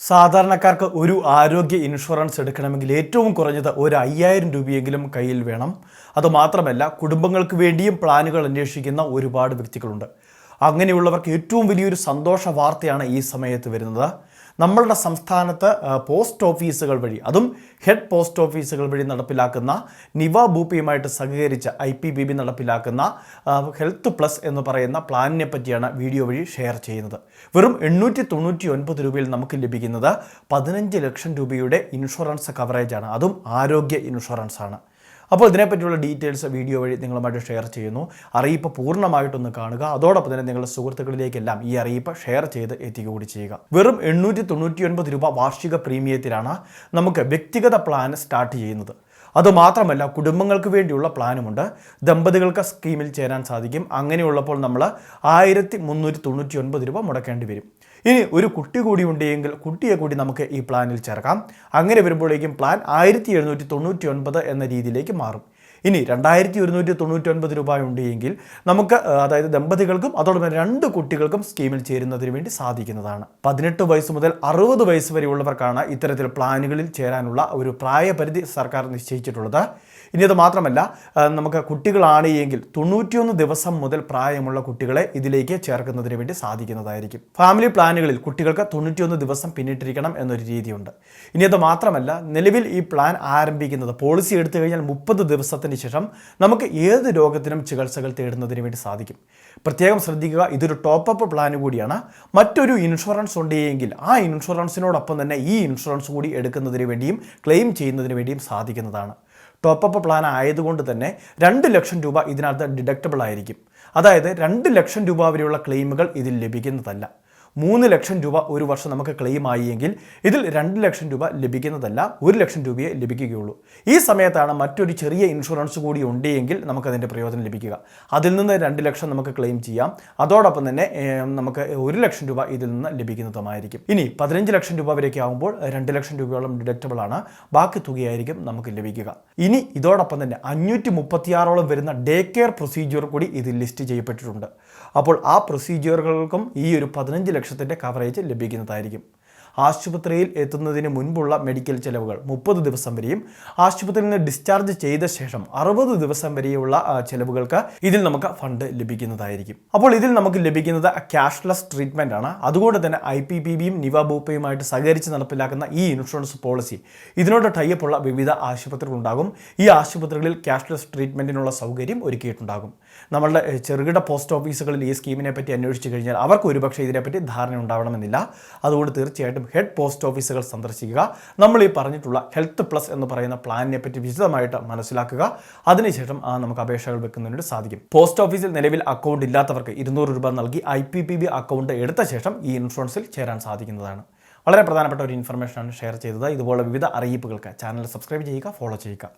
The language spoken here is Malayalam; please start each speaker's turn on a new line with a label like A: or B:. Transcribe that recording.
A: സാധാരണക്കാർക്ക് ഒരു ആരോഗ്യ ഇൻഷുറൻസ് എടുക്കണമെങ്കിൽ ഏറ്റവും കുറഞ്ഞത് ഒരു അയ്യായിരം രൂപയെങ്കിലും കയ്യിൽ വേണം. അതുമാത്രമല്ല കുടുംബങ്ങൾക്ക് വേണ്ടിയും പ്ലാനുകൾ അന്വേഷിക്കുന്ന ഒരുപാട് വ്യക്തികളുണ്ട്. അങ്ങനെയുള്ളവർക്ക് ഏറ്റവും വലിയൊരു സന്തോഷ വാർത്തയാണ് ഈ സമയത്ത് വരുന്നത്. നമ്മളുടെ സംസ്ഥാനത്ത് പോസ്റ്റ് ഓഫീസുകൾ വഴി അതും ഹെഡ് പോസ്റ്റ് ഓഫീസുകൾ വഴി നടപ്പിലാക്കുന്ന നിവ ബൂപ്പിയുമായിട്ട് സഹകരിച്ച് ഐ പി ബി ബി നടപ്പിലാക്കുന്ന ഹെൽത്ത് പ്ലസ് എന്ന് പറയുന്ന പ്ലാനിനെ പറ്റിയാണ് വീഡിയോ വഴി ഷെയർ ചെയ്യുന്നത്. വെറും എണ്ണൂറ്റി തൊണ്ണൂറ്റി ഒൻപത് രൂപയിൽ നമുക്ക് ലഭിക്കുന്നത് പതിനഞ്ച് ലക്ഷം രൂപയുടെ ഇൻഷുറൻസ് കവറേജാണ്. അതും ആരോഗ്യ ഇൻഷുറൻസ് ആണ് അപ്പോൾ ഇതിനെപ്പറ്റിയുള്ള ഡീറ്റെയിൽസ് വീഡിയോ വഴി നിങ്ങളുമായിട്ട് ഷെയർ ചെയ്യുന്നു. അറിയിപ്പ് പൂർണമായിട്ടൊന്ന് കാണുക. അതോടൊപ്പം തന്നെ നിങ്ങളുടെ സുഹൃത്തുക്കളിലേക്കെല്ലാം ഈ അറിയിപ്പ് ഷെയർ ചെയ്ത് എത്തിക്കുക കൂടി ചെയ്യുക. വെറും എണ്ണൂറ്റി തൊണ്ണൂറ്റി രൂപ വാർഷിക പ്രീമിയത്തിലാണ് നമുക്ക് വ്യക്തിഗത പ്ലാൻ സ്റ്റാർട്ട് ചെയ്യുന്നത്. അതുമാത്രമല്ല കുടുംബങ്ങൾക്ക് വേണ്ടിയുള്ള പ്ലാനുമുണ്ട്. ദമ്പതികൾക്ക് സ്കീമിൽ ചേരാൻ സാധിക്കും. അങ്ങനെയുള്ളപ്പോൾ നമ്മൾ ആയിരത്തി മുന്നൂറ്റി തൊണ്ണൂറ്റി ഒൻപത് രൂപ മുടക്കേണ്ടി വരും. ഇനി ഒരു കുട്ടി കൂടി ഉണ്ടെങ്കിൽ കുട്ടിയെ കൂടി നമുക്ക് ഈ പ്ലാനിൽ ചേർക്കാം. അങ്ങനെ വരുമ്പോഴേക്കും പ്ലാൻ ആയിരത്തി എഴുന്നൂറ്റി തൊണ്ണൂറ്റി ഒൻപത് എന്ന രീതിയിലേക്ക് മാറും. ഇനി രണ്ടായിരത്തി ഒരുന്നൂറ്റി തൊണ്ണൂറ്റി ഒൻപത് രൂപ ഉണ്ടെങ്കിൽ നമുക്ക് അതായത് ദമ്പതികൾക്കും അതോടൊപ്പം രണ്ട് കുട്ടികൾക്കും സ്കീമിൽ ചേരുന്നതിന് വേണ്ടി സാധിക്കുന്നതാണ്. പതിനെട്ട് വയസ്സ് മുതൽ അറുപത് വയസ്സ് വരെയുള്ളവർക്കാണ് ഇത്തരത്തിൽ പ്ലാനുകളിൽ ചേരാനുള്ള ഒരു പ്രായപരിധി സർക്കാർ നിശ്ചയിച്ചിട്ടുള്ളത്. ഇനി അത് മാത്രമല്ല നമുക്ക് കുട്ടികളാണ് എങ്കിൽ തൊണ്ണൂറ്റിയൊന്ന് ദിവസം മുതൽ പ്രായമുള്ള കുട്ടികളെ ഇതിലേക്ക് ചേർക്കുന്നതിന് വേണ്ടി സാധിക്കുന്നതായിരിക്കും. ഫാമിലി പ്ലാനുകളിൽ കുട്ടികൾക്ക് തൊണ്ണൂറ്റിയൊന്ന് ദിവസം പിന്നിട്ടിരിക്കണം എന്നൊരു രീതിയുണ്ട്. ഇനി അത് മാത്രമല്ല നിലവിൽ ഈ പ്ലാൻ ആരംഭിക്കുന്നത് പോളിസി എടുത്തു കഴിഞ്ഞാൽ മുപ്പത് ദിവസത്തിന് ശേഷം നമുക്ക് ഏത് രോഗത്തിനും ചികിത്സകൾ തേടുന്നതിന് വേണ്ടി സാധിക്കും. പ്രത്യേകം ശ്രദ്ധിക്കുക ഇതൊരു ടോപ്പ് അപ്പ് പ്ലാൻ കൂടിയാണ്. മറ്റൊരു ഇൻഷുറൻസ് ഉണ്ടെങ്കിൽ ആ ഇൻഷുറൻസിനോടൊപ്പം തന്നെ ഈ ഇൻഷുറൻസ് കൂടി എടുക്കുന്നതിന് വേണ്ടിയും ക്ലെയിം ചെയ്യുന്നതിന് വേണ്ടിയും സാധിക്കുന്നതാണ്. ടോപ്പ് അപ്പ് പ്ലാൻ ആയതുകൊണ്ട് തന്നെ രണ്ട് ലക്ഷം രൂപ ഇതിനകത്ത് ഡിഡക്റ്റബിൾ ആയിരിക്കും. അതായത് രണ്ട് ലക്ഷം രൂപ വരെയുള്ള ക്ലെയിമുകൾ ഇതിൽ ലഭിക്കുന്നതല്ല. മൂന്ന് ലക്ഷം രൂപ ഒരു വർഷം നമുക്ക് ക്ലെയിം ആയി ഇതിൽ രണ്ട് ലക്ഷം രൂപ ലഭിക്കുന്നതല്ല ഒരു ലക്ഷം രൂപയെ ലഭിക്കുകയുള്ളൂ. ഈ സമയത്താണ് മറ്റൊരു ചെറിയ ഇൻഷുറൻസ് കൂടി ഉണ്ടെങ്കിൽ നമുക്കതിന്റെ പ്രയോജനം ലഭിക്കുക. അതിൽ നിന്ന് രണ്ട് ലക്ഷം നമുക്ക് ക്ലെയിം ചെയ്യാം. അതോടൊപ്പം തന്നെ നമുക്ക് ഒരു ലക്ഷം രൂപ ഇതിൽ നിന്ന് ലഭിക്കുന്നതുമായിരിക്കും. ഇനി പതിനഞ്ച് ലക്ഷം രൂപ വരെയൊക്കെ ആകുമ്പോൾ രണ്ട് ലക്ഷം രൂപയോളം ഡിഡക്റ്റബിൾ ആണ്. ബാക്കി തുകയായിരിക്കും നമുക്ക് ലഭിക്കുക. ഇനി ഇതോടൊപ്പം തന്നെ അഞ്ഞൂറ്റി മുപ്പത്തിയാറോളം വരുന്ന ഡേ കെയർ പ്രൊസീജിയർ കൂടി ഇതിൽ ലിസ്റ്റ് ചെയ്യപ്പെട്ടിട്ടുണ്ട്. അപ്പോൾ ആ പ്രൊസീജിയറുകൾക്കും ഈ ഒരു പതിനഞ്ച് ലക്ഷത്തിന്റെ കവറേജ് ലഭിക്കുന്നതായിരിക്കും. ആശുപത്രിയിൽ എത്തുന്നതിന് മുൻപുള്ള മെഡിക്കൽ ചെലവുകൾ മുപ്പത് ദിവസം വരെയും ആശുപത്രിയിൽ നിന്ന് ഡിസ്ചാർജ് ചെയ്ത ശേഷം അറുപത് ദിവസം വരെയുള്ള ചെലവുകൾക്ക് ഇതിൽ നമുക്ക് ഫണ്ട് ലഭിക്കുന്നതായിരിക്കും. അപ്പോൾ ഇതിൽ നമുക്ക് ലഭിക്കുന്നത് ക്യാഷ്ലെസ് ട്രീറ്റ്മെന്റ് ആണ്. അതുകൊണ്ട് തന്നെ ഐ പി പി ബിയും നിവാബൂപ്പയുമായിട്ട് സഹകരിച്ച് നടപ്പിലാക്കുന്ന ഈ ഇൻഷുറൻസ് പോളിസി ഇതിനോട് ടൈപ്പുള്ള വിവിധ ആശുപത്രികൾ ഉണ്ടാകും. ഈ ആശുപത്രികളിൽ ക്യാഷ്ലെസ് ട്രീറ്റ്മെന്റിനുള്ള സൗകര്യം ഒരുക്കിയിട്ടുണ്ടാകും. നമ്മളുടെ ചെറുകിട പോസ്റ്റ് ഓഫീസുകളിൽ ഈ സ്കീമിനെ പറ്റി അന്വേഷിച്ച് കഴിഞ്ഞാൽ അവർക്ക് ഒരുപക്ഷെ ഇതിനെപ്പറ്റി ധാരണ ഉണ്ടാവണമെന്നില്ല. അതുകൊണ്ട് തീർച്ചയായിട്ടും ഹെഡ് പോസ്റ്റ് ഓഫീസുകൾ സന്ദർശിക്കുക. നമ്മൾ ഈ പറഞ്ഞിട്ടുള്ള ഹെൽത്ത് പ്ലസ് എന്ന് പറയുന്ന പ്ലാനിനെ പറ്റി വിശദമായിട്ട് മനസ്സിലാക്കുക. അതിനുശേഷം ആ, നമുക്ക് അപേക്ഷകൾ വെക്കുന്നതിനോട് സാധിക്കും. പോസ്റ്റ് ഓഫീസിൽ നിലവിൽ അക്കൗണ്ട് ഇല്ലാത്തവർക്ക് ഇരുന്നൂറ് രൂപ നൽകി I P P B account എടുത്ത ശേഷം ഈ ഇൻഷുറൻസിൽ ചേരാൻ സാധിക്കുന്നതാണ്. വളരെ പ്രധാനപ്പെട്ട ഒരു ഇൻഫർമേഷനാണ് ഷെയർ ചെയ്തത്. ഇതുപോലെ വിവിധ അറിയിപ്പുകൾക്ക് ചാനൽ സബ്സ്ക്രൈബ് ചെയ്യുക ഫോളോ ചെയ്യുക.